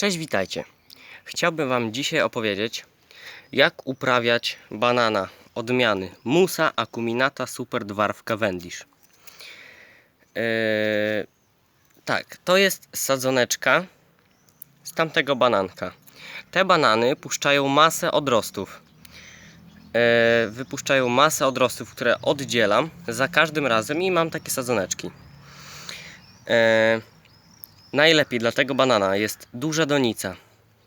Cześć, witajcie. Chciałbym Wam dzisiaj opowiedzieć, jak uprawiać banana odmiany Musa Acuminata Super Dwarf Cavendish. Eee, tak, to jest sadzoneczka z tamtego bananka. Te banany puszczają masę odrostów. Eee, wypuszczają masę odrostów, które oddzielam za każdym razem i mam takie sadzoneczki. Eee, Najlepiej dla tego banana jest duża donica.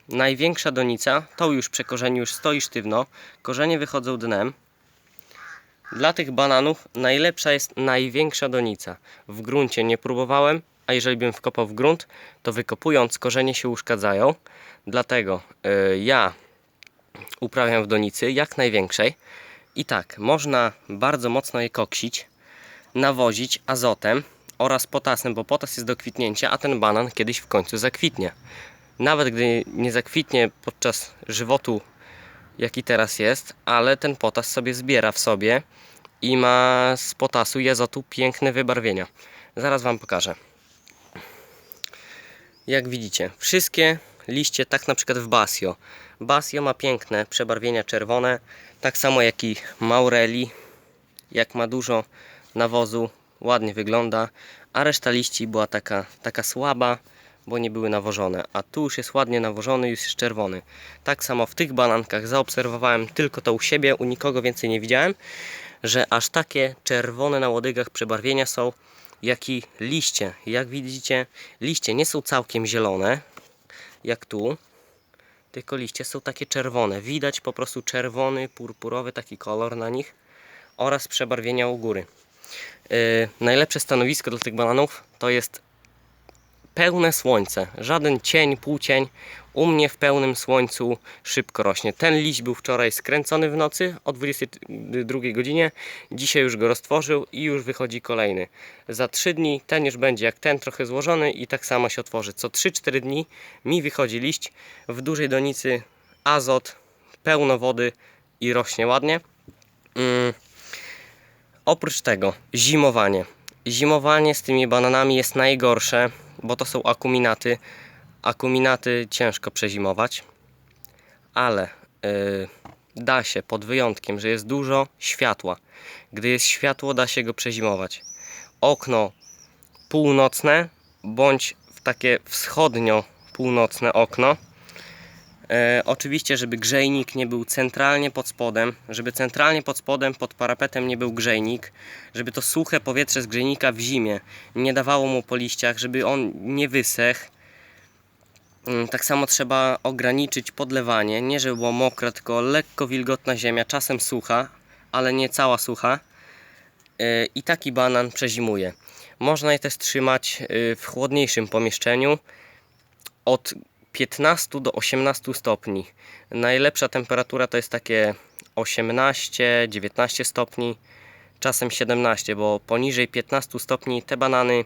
Największa donica, to już przy korzeniu już stoi sztywno, korzenie wychodzą dnem. Dla tych bananów najlepsza jest największa donica. W gruncie nie próbowałem, a jeżeli bym wkopał w grunt, to wykopując korzenie się uszkadzają. Dlatego y, ja uprawiam w donicy jak największej. I tak, można bardzo mocno je koksić, nawozić azotem, oraz potasem, bo potas jest do kwitnięcia, a ten banan kiedyś w końcu zakwitnie. Nawet gdy nie zakwitnie podczas żywotu, jaki teraz jest, ale ten potas sobie zbiera w sobie i ma z potasu i azotu piękne wybarwienia. Zaraz Wam pokażę. Jak widzicie, wszystkie liście, tak na przykład w Basio. Basio ma piękne przebarwienia czerwone, tak samo jak i Maureli. Jak ma dużo nawozu, ładnie wygląda, a reszta liści była taka, taka słaba, bo nie były nawożone, a tu już jest ładnie nawożony, już jest czerwony. Tak samo w tych banankach zaobserwowałem tylko to u siebie, u nikogo więcej nie widziałem, że aż takie czerwone na łodygach przebarwienia są, jak i liście. Jak widzicie, liście nie są całkiem zielone, jak tu, tylko liście są takie czerwone. Widać po prostu czerwony, purpurowy taki kolor na nich oraz przebarwienia u góry. Yy, najlepsze stanowisko dla tych bananów to jest pełne słońce. Żaden cień, półcień. U mnie w pełnym słońcu szybko rośnie. Ten liść był wczoraj skręcony w nocy o 22 godzinie. Dzisiaj już go roztworzył i już wychodzi kolejny. Za 3 dni ten już będzie jak ten, trochę złożony i tak samo się otworzy. Co 3-4 dni mi wychodzi liść w dużej donicy, azot, pełno wody i rośnie ładnie. Mm. Oprócz tego zimowanie. Zimowanie z tymi bananami jest najgorsze, bo to są akuminaty. Akuminaty ciężko przezimować, ale yy, da się pod wyjątkiem, że jest dużo światła. Gdy jest światło, da się go przezimować. Okno północne bądź w takie wschodnio-północne okno E, oczywiście, żeby grzejnik nie był centralnie pod spodem, żeby centralnie pod spodem, pod parapetem nie był grzejnik, żeby to suche powietrze z grzejnika w zimie nie dawało mu po liściach, żeby on nie wysechł. Mm, tak samo trzeba ograniczyć podlewanie, nie żeby było mokre, tylko lekko wilgotna ziemia, czasem sucha, ale nie cała sucha. E, I taki banan przezimuje. Można je też trzymać e, w chłodniejszym pomieszczeniu od 15 do 18 stopni. Najlepsza temperatura to jest takie 18-19 stopni, czasem 17, bo poniżej 15 stopni te banany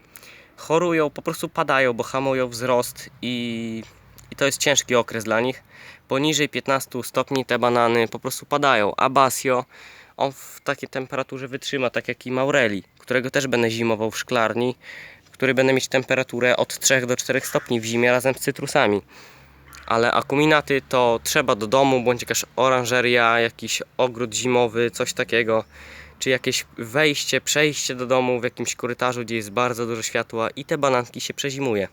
chorują, po prostu padają, bo hamują wzrost i, i to jest ciężki okres dla nich. Poniżej 15 stopni te banany po prostu padają, a Basio on w takiej temperaturze wytrzyma, tak jak i Maureli, którego też będę zimował w szklarni który będę mieć temperaturę od 3 do 4 stopni w zimie razem z cytrusami. Ale akuminaty to trzeba do domu, bądź jakaś oranżeria, jakiś ogród zimowy, coś takiego. Czy jakieś wejście, przejście do domu w jakimś korytarzu, gdzie jest bardzo dużo światła i te bananki się przezimuje.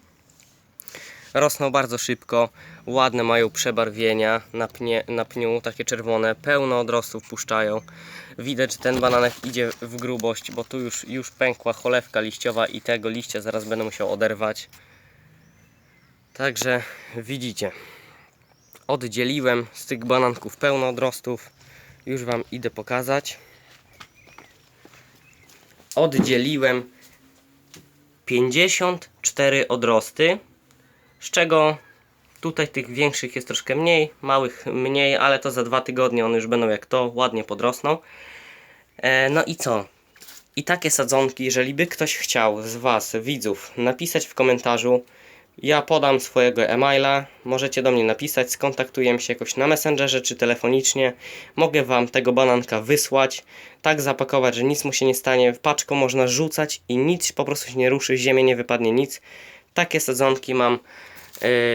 Rosną bardzo szybko, ładne mają przebarwienia na, pnie, na pniu, takie czerwone, pełno odrostów puszczają. Widać, że ten bananek idzie w grubość, bo tu już, już pękła cholewka liściowa i tego liścia zaraz będę musiał oderwać. Także widzicie, oddzieliłem z tych bananków pełno odrostów. Już Wam idę pokazać. Oddzieliłem 54 odrosty z czego tutaj tych większych jest troszkę mniej, małych mniej, ale to za dwa tygodnie one już będą jak to, ładnie podrosną. E, no i co? I takie sadzonki, jeżeli by ktoś chciał z Was, widzów, napisać w komentarzu, ja podam swojego e-maila, możecie do mnie napisać, skontaktujemy się jakoś na Messengerze czy telefonicznie. Mogę Wam tego bananka wysłać, tak zapakować, że nic mu się nie stanie. Paczką można rzucać i nic po prostu się nie ruszy, z ziemi nie wypadnie nic. Takie sadzonki mam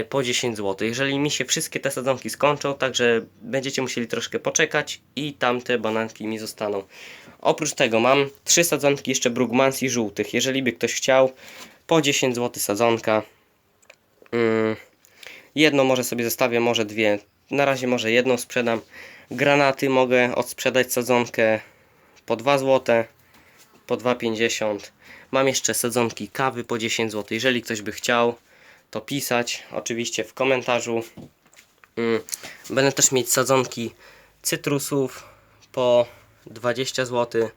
po 10 zł. Jeżeli mi się wszystkie te sadzonki skończą, także będziecie musieli troszkę poczekać i tamte bananki mi zostaną. Oprócz tego mam trzy sadzonki jeszcze Brugmansi żółtych. Jeżeli by ktoś chciał, po 10 zł sadzonka. Mm, jedną może sobie zostawię, może dwie. Na razie może jedną sprzedam. Granaty mogę odsprzedać sadzonkę po 2 zł, po 2,50. Mam jeszcze sadzonki kawy po 10 zł. Jeżeli ktoś by chciał, to pisać oczywiście w komentarzu. Mm, Będę też mieć sadzonki cytrusów po 20 zł,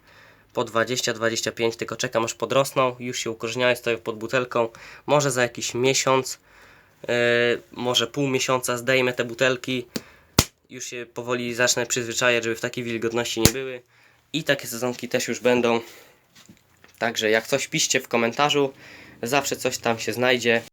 po 20-25, tylko czekam aż podrosną. Już się ukorzeniają, stoją pod butelką. Może za jakiś miesiąc, yy, może pół miesiąca zdejmę te butelki. Już się powoli zacznę przyzwyczajać, żeby w takiej wilgotności nie były. I takie sezonki też już będą. Także jak coś piszcie w komentarzu, zawsze coś tam się znajdzie.